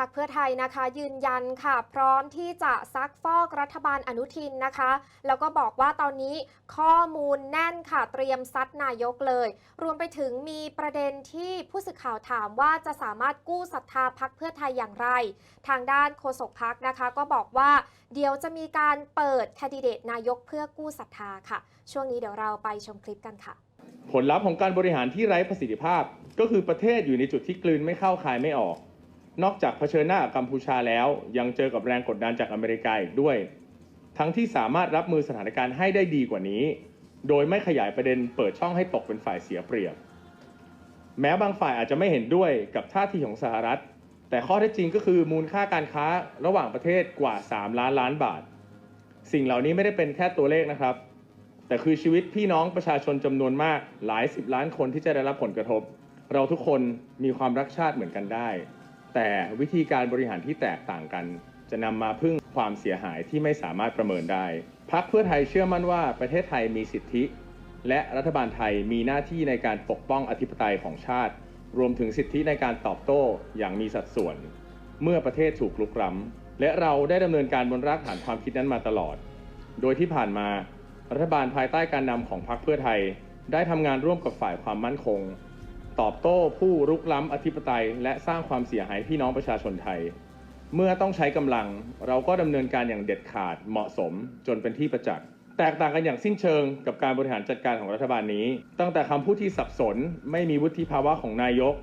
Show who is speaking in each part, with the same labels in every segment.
Speaker 1: พรรคเพื่อไทยนะคะยืนยันค่ะ พร้อมที่จะซักฟอกรัฐบาลอนุทินนะคะ แล้วก็บอกว่าตอนนี้ข้อมูลแน่นค่ะเตรียมซัดนายกเลย รวมไปถึงมีประเด็นที่ผู้สื่อข่าวถามว่าจะสามารถกู้ศรัทธาพักเพื่อไทยอย่างไร ทางด้านโฆษกพักนะคะ ก็บอกว่าเดี๋ยวจะมีการเปิดแคนดิเดตนายกเพื่อกู้ศรัทธาค่ะ ช่วงนี้เดี๋ยวเราไปชมคลิปกันค่ะ
Speaker 2: ผลลัพธ์ของการบริหารที่ไร้ประสิทธิภาพ ก็คือประเทศอยู่ในจุดที่กลืนไม่เข้าคายไม่ออก นอกจากเผชิญหน้ากัมพูชาแล้ว ยังเจอกับแรงกดดันจากอเมริกาอีกด้วย ทั้งที่สามารถรับมือสถานการณ์ให้ได้ดีกว่านี้ โดยไม่ขยายประเด็นเปิดช่องให้ตกเป็นฝ่ายเสียเปรียบ แม้บางฝ่ายอาจจะไม่เห็นด้วยกับท่าทีของสหรัฐ แต่ข้อเท็จจริงก็คือมูลค่าการค้าระหว่างประเทศกว่า 3 ล้านล้านบาท สิ่งเหล่านี้ไม่ได้เป็นแค่ตัวเลขนะครับ แต่คือชีวิตพี่น้องประชาชนจำนวนมากหลายสิบล้านคนที่จะได้รับผลกระทบ เราทุกคนมีความรักชาติเหมือนกันได้ แต่วิธีการบริหารที่แตกต่างกัน จะนำมาพึ่งความเสียหายที่ไม่สามารถประเมินได้พักเพื่อไทยเชื่อมั่นว่าประเทศไทยมีสิทธิ และรัฐบาลไทยมีหน้าที่ในการปกป้องอธิปไตยของชาติ รวมถึงสิทธิในการตอบโต้อย่างมีสัดส่วน เมื่อประเทศถูกลุกล้ำและเราได้ดำเนินการบนรากฐานความคิดนั้นมาตลอด โดยที่ผ่านมา รัฐบาลภายใต้การนำของพรรคเพื่อไทย ได้ทำงานร่วมกับฝ่ายความมั่นคง ตอบโต้ผู้รุกล้ำอธิปไตย และสร้างความเสียหายพี่น้องประชาชนไทย เมื่อต้องใช้กำลังเราก็ดำเนินการอย่างเด็ดขาดเหมาะสมจนเป็นที่ประจักษ์แตกต่างกันอย่างสิ้นเชิงกับการบริหารจัดการของรัฐบาลนี้ ตั้งแต่คำพูดที่สับสนไม่มีวุฒิภาวะของนายก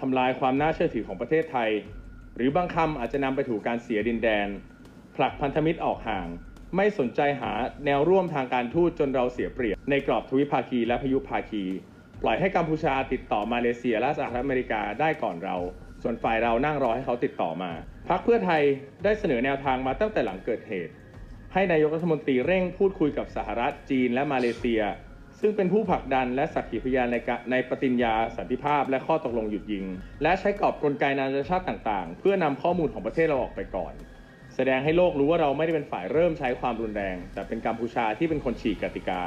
Speaker 2: ทำลายความน่าเชื่อถือของประเทศไทย หรือบางคำอาจจะนำไปถูกการเสียดินแดน ผลักพันธมิตรออกห่าง ไม่สนใจหาแนวร่วมทางการทูตจนเราเสียเปรียบในกรอบทวิภาคีและพยุภาคี ปล่อยให้กัมพูชาติดต่อมาเลเซียและสหรัฐอเมริกาได้ก่อนเรา ส่วนฝ่ายเรานั่งรอให้เขาติดต่อมาพักเพื่อไทยได้เสนอแนวทางมาตั้งแต่หลังเกิดเหตุ ให้นายกรัฐมนตรีเร่งพูดคุยกับสหรัฐจีนและมาเลเซีย ซึ่งเป็นผู้ผลักดันและสักขีพยานในกะในปฏิญญาสันติภาพและข้อตกลงหยุดยิง และใช้กรอบกลไกนานาชาติต่างๆ เพื่อนำข้อมูลของประเทศเราออกไปก่อน แสดงให้โลกรู้ว่าเราไม่ได้เป็นฝ่ายเริ่มใช้ความรุนแรง แต่เป็นกัมพูชาที่เป็นคนฉีกกติกา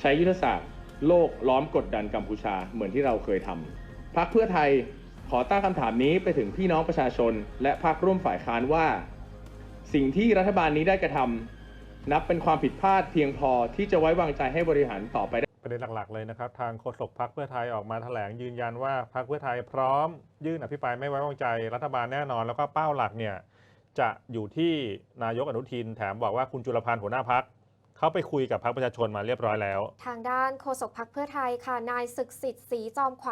Speaker 2: ใช้ยุทธศาสตร์ โลกล้อมกดดันกัมพูชาเหมือนที่เราเคยทำพรรคเพื่อไทยขอตั้งคำถามนี้ไปถึงพี่น้องประชาชน และพรรคร่วมฝ่ายค้านว่า สิ่งที่รัฐบาลนี้ได้กระทำนับเป็นความผิดพลาดเพียงพอที่จะไว้วางใจให้บริหารต่อไปได้
Speaker 3: ประเด็นหลักๆเลยนะครับ ทางโฆษกพักเพื่อไทยออกมาแถลงยืนยันว่าพักเพื่อไทยพร้อม ยื่นอภิปรายไม่ไว้วางใจรัฐบาลแน่นอน แล้วก็เป้าหลักเนี่ยจะอยู่ที่นายกอนุทินแถมบอกว่าคุณจุลพันธ์หัวหน้าพัก เขาไปคุยกับพักประชาชนมาเรียบร้อยแล้ว
Speaker 1: ทางด้านโฆษกพักเพื่อไทยค่ะ นายศึกสิทธิ์สีจอมขวัญ